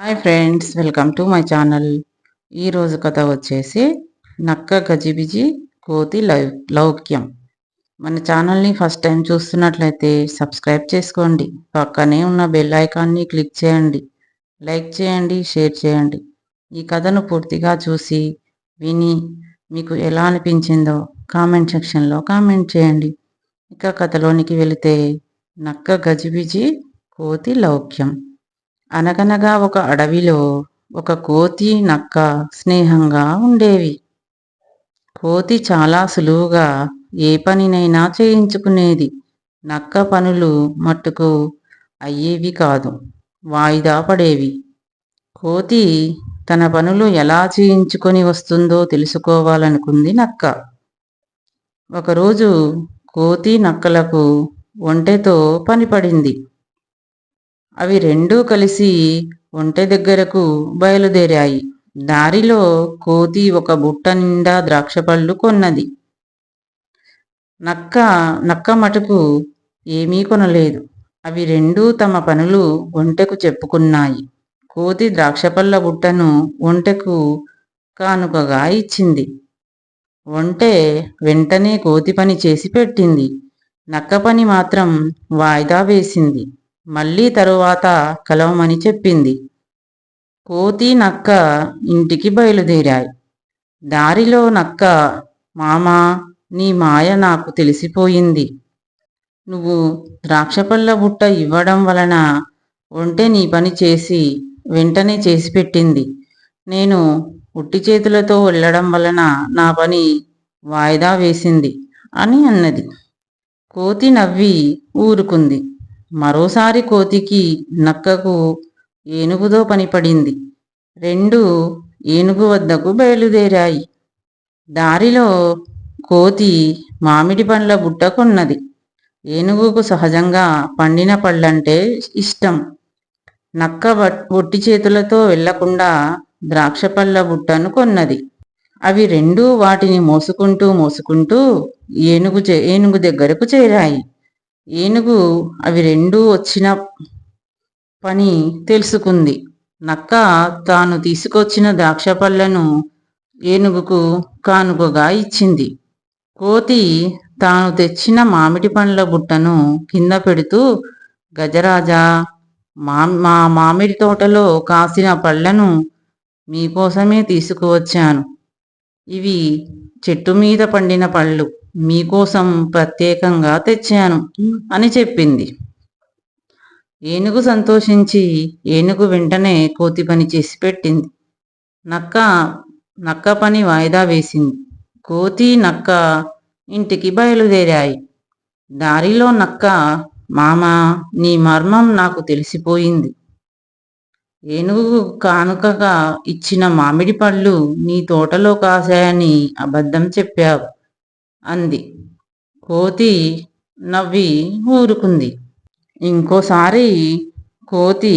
Hi friends welcome to my channel ఈరోజు కథ వచ్చేసి నక్క గజిబిజి కోతి లౌ లౌక్యం. మన ఛానల్ని ఫస్ట్ టైం చూస్తున్నట్లయితే సబ్స్క్రైబ్ చేసుకోండి. పక్కనే ఉన్న బెల్ ఐకాన్ని క్లిక్ చేయండి. లైక్ చేయండి షేర్ చేయండి. ఈ కథను పూర్తిగా చూసి విని మీకు ఎలా అనిపించిందో కామెంట్ సెక్షన్లో కామెంట్ చేయండి. ఇక కథలోనికి వెళితే నక్క గజిబిజి కోతి లౌక్యం. అనగనగా ఒక అడవిలో ఒక కోతి నక్క స్నేహంగా ఉండేవి. కోతి చాలా సులువుగా ఏ పనినైనా చేయించుకునేది. నక్క పనులు మట్టుకు అయ్యేవి కాదు వాయిదా పడేవి. కోతి తన పనులు ఎలా చేయించుకొని వస్తుందో తెలుసుకోవాలనుకుంది నక్క. ఒకరోజు కోతి నక్కలకు ఒంటెతో పని పడింది అవి రెండూ కలిసి ఒంటె దగ్గరకు బయలుదేరాయి. దారిలో కోతి ఒక బుట్ట నిండా ద్రాక్ష పళ్ళు కొన్నది. నక్క నక్క మటుకు ఏమీ కొనలేదు. అవి రెండూ తమ పనులు ఒంటెకు చెప్పుకున్నాయి. కోతి ద్రాక్షపళ్ళ బుట్టను ఒంటెకు కానుకగా ఇచ్చింది. ఒంటె వెంటనే కోతి పని చేసి పెట్టింది. నక్క పని మాత్రం వాయిదా వేసింది. మళ్ళీ తరువాత కలవమని చెప్పింది. కోతి నక్క ఇంటికి బయలుదేరాయి. దారిలో నక్క మామా నీ మాయ నాకు తెలిసిపోయింది. నువ్వు ద్రాక్షపళ్ళ బుట్ట ఇవ్వడం వలన ఒంటె నీ పని చేసి వెంటనే చేసి పెట్టింది. నేను ఉట్టి చేతులతో వెళ్ళడం వలన నా పని వాయిదా వేసింది అని అన్నది. కోతి నవ్వి ఊరుకుంది. మరోసారి కోతికి నక్కకు ఏనుగుతో పనిపడింది. రెండు ఏనుగు వద్దకు బయలుదేరాయి. దారిలో కోతి మామిడి పండ్ల బుట్ట కొన్నది. ఏనుగుకు సహజంగా పండిన పళ్ళంటే ఇష్టం. నక్క బొట్టి చేతులతో వెళ్ళకుండా ద్రాక్ష పళ్ళ బుట్టను కొన్నది. అవి రెండూ వాటిని మోసుకుంటూ మోసుకుంటూ ఏనుగు ఏనుగు దగ్గరకు చేరాయి. ఏనుగు అవి రెండూ వచ్చిన పని తెలుసుకుంది. నక్క తాను తీసుకొచ్చిన ద్రాక్ష పళ్ళను ఏనుగుకు కానుకగా ఇచ్చింది. కోతి తాను తెచ్చిన మామిడి పండ్ల బుట్టను కింద పెడుతూ గజరాజా మా మా మామిడి తోటలో కాసిన పళ్ళను మీకోసమే తీసుకువచ్చాను. ఇవి చెట్టు మీద పండిన పళ్ళు. మీకోసం ప్రత్యేకంగా తెచ్చాను అని చెప్పింది. ఏనుగు సంతోషించి ఏనుగు వెంటనే కోతి పని చేసి పెట్టింది. నక్క నక్క పని వాయిదా వేసింది. కోతి నక్క ఇంటికి బయలుదేరాయి. దారిలో నక్క మామ నీ మర్మం నాకు తెలిసిపోయింది. ఏనుగు కానుకగా ఇచ్చిన మామిడి పళ్ళు నీ తోటలో కాశాయని అబద్ధం చెప్పావు. అంది. కోతి నవ్వి ఊరుకుంది. ఇంకోసారి కోతి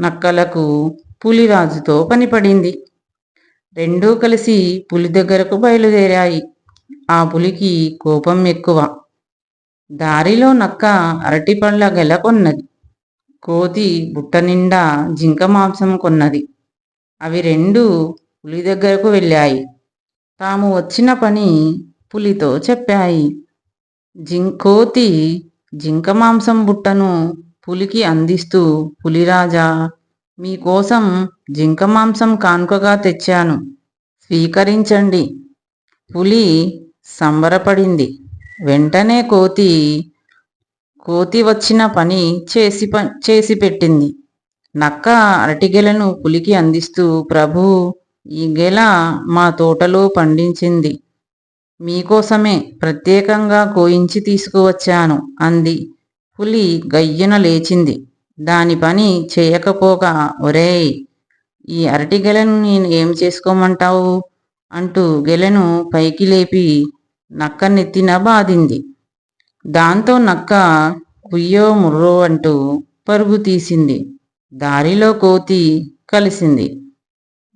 నక్కలకు పులిరాజుతో పనిపడింది. రెండూ కలిసి పులి దగ్గరకు బయలుదేరాయి. ఆ పులికి కోపం ఎక్కువ. దారిలో నక్క అరటిపళ్ళ గెల కొన్నది. కోతి బుట్ట నిండా జింక మాంసం కొన్నది. అవి రెండు పులి దగ్గరకు వెళ్ళాయి. తాము వచ్చిన పని పులితో చెప్పాయి. జింకోతి జింక మాంసం బుట్టను పులికి అందిస్తూ పులిరాజా మీకోసం జింక మాంసం కానుకగా తెచ్చాను. స్వీకరించండి. పులి సంబరపడింది. వెంటనే కోతి కోతి వచ్చిన పని చేసి చేసి పెట్టింది. నక్క అరటిగెలను పులికి అందిస్తూ ప్రభు ఈ గెల మా తోటలో పండించింది. మీకోసమే ప్రత్యేకంగా కోయించి తీసుకువచ్చాను అంది. పులి గయ్యన లేచింది. దాని పని చేయకపోగా ఒరేయ్ ఈ అరటి గెలను నేను ఏం చేసుకోమంటావు? అంటూ గెలను పైకి లేపి నక్క నెత్తిన బాధింది. దాంతో నక్క కుయ్యో ముర్రో అంటూ పరుగు తీసింది. దారిలో కోతి కలిసింది.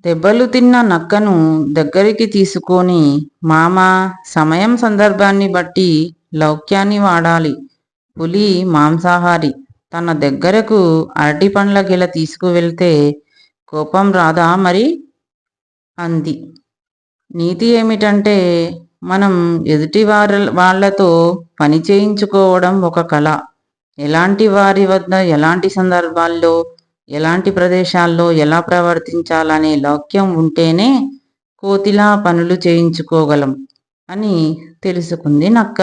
దెబ్బలు తిన్న నక్కను దగ్గరికి తీసుకొని మామ సమయం సందర్భాన్ని బట్టి లౌక్యాన్ని వాడాలి. పులి మాంసాహారి. తన దగ్గరకు అరటి పండ్ల గిల తీసుకువెళ్తే కోపం రాదా మరి అంది. నీతి ఏమిటంటే మనం ఎదుటి వారి వాళ్ళతో పని చేయించుకోవడం ఒక కళ. ఎలాంటి వారి వద్ద ఎలాంటి సందర్భాల్లో ఎలాంటి ప్రదేశాల్లో ఎలా ప్రవర్తించాలనే లౌక్యం ఉంటేనే కోతిలా పనులు చేయించుకోగలం అని తెలుసుకుంది నక్క.